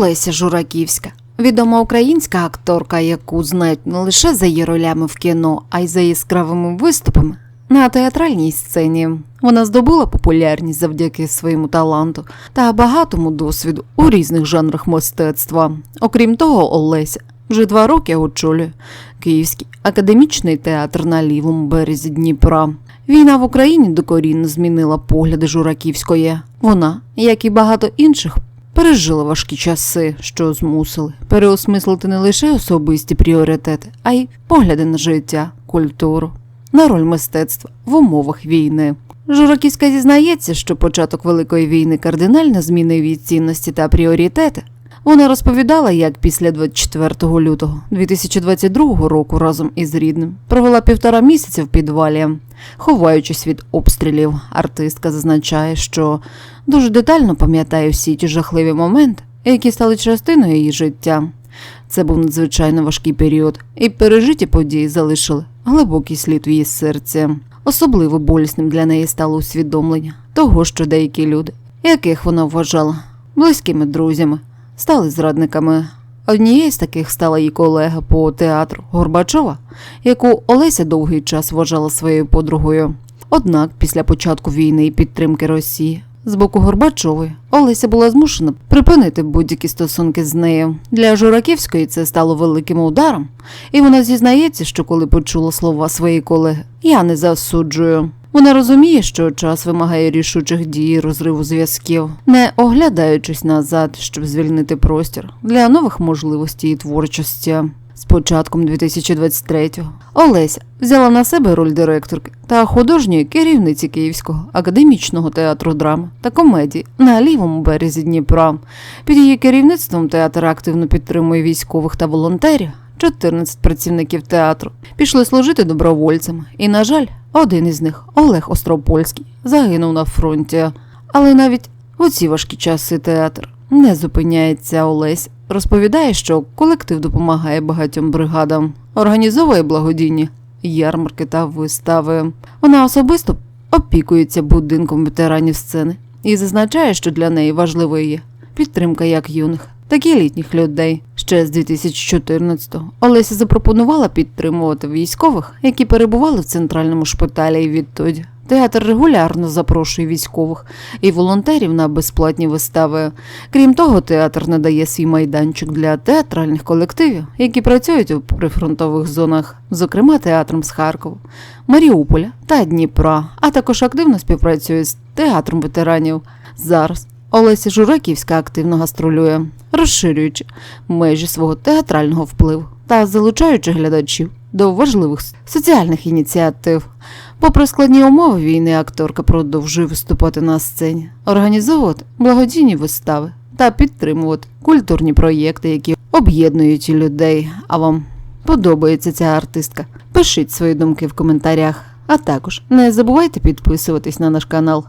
Олеся Жураківська. Відома українська акторка, яку знають не лише за її ролями в кіно, а й за яскравими виступами на театральній сцені. Вона здобула популярність завдяки своєму таланту та багатому досвіду у різних жанрах мистецтва. Окрім того, Олеся вже два роки очолює Київський академічний театр на лівому березі Дніпра. Війна в Україні докорінно змінила погляди Жураківської. Вона, як і багато інших, пережила важкі часи, що змусили переосмислити не лише особисті пріоритети, а й погляди на життя, культуру, на роль мистецтва в умовах війни. Жураківська зізнається, що початок Великої війни кардинально змінив її цінності та пріоритети. Вона розповідала, як після 24 лютого 2022 року разом із рідним провела півтора місяця в підвалі. Ховаючись від обстрілів, артистка зазначає, що дуже детально пам'ятає всі ті жахливі моменти, які стали частиною її життя. Це був надзвичайно важкий період, і пережиті події залишили глибокий слід в її серці. Особливо болісним для неї стало усвідомлення того, що деякі люди, яких вона вважала близькими друзями, стали зрадниками. Однією з таких стала її колега по театру Горбачова, яку Олеся довгий час вважала своєю подругою. Однак, після початку війни і підтримки Росії з боку Горбачової Олеся була змушена припинити будь-які стосунки з нею. Для Жураківської це стало великим ударом, і вона зізнається, що коли почула слова своєї колеги, я не засуджую. Вона розуміє, що час вимагає рішучих дій розриву зв'язків, не оглядаючись назад, щоб звільнити простір для нових можливостей і творчості. З початком 2023-го Олеся взяла на себе роль директорки та художньої керівниці Київського академічного театру драми та комедії на лівому березі Дніпра. Під її керівництвом театр активно підтримує військових та волонтерів. 14 працівників театру пішли служити добровольцями, і, на жаль, один із них, Олег Остропольський, загинув на фронті. Але навіть у ці важкі часи театр не зупиняється Олесь. Розповідає, що колектив допомагає багатьом бригадам, організовує благодійні ярмарки та вистави. Вона особисто опікується будинком ветеранів сцени і зазначає, що для неї важливою є підтримка як юних, так і літніх людей. Ще з 2014-го Олеся запропонувала підтримувати військових, які перебували в центральному шпиталі і відтоді. Театр регулярно запрошує військових і волонтерів на безплатні вистави. Крім того, театр надає свій майданчик для театральних колективів, які працюють у прифронтових зонах, зокрема театром з Харкова, Маріуполя та Дніпра, а також активно співпрацює з театром ветеранів. Зараз Олеся Жураківська активно гастролює, розширюючи межі свого театрального впливу та залучаючи глядачів до важливих соціальних ініціатив. Попри складні умови війни, акторка продовжує виступати на сцені, організовувати благодійні вистави та підтримувати культурні проєкти, які об'єднують людей. А вам подобається ця артистка? Пишіть свої думки в коментарях. А також не забувайте підписуватись на наш канал.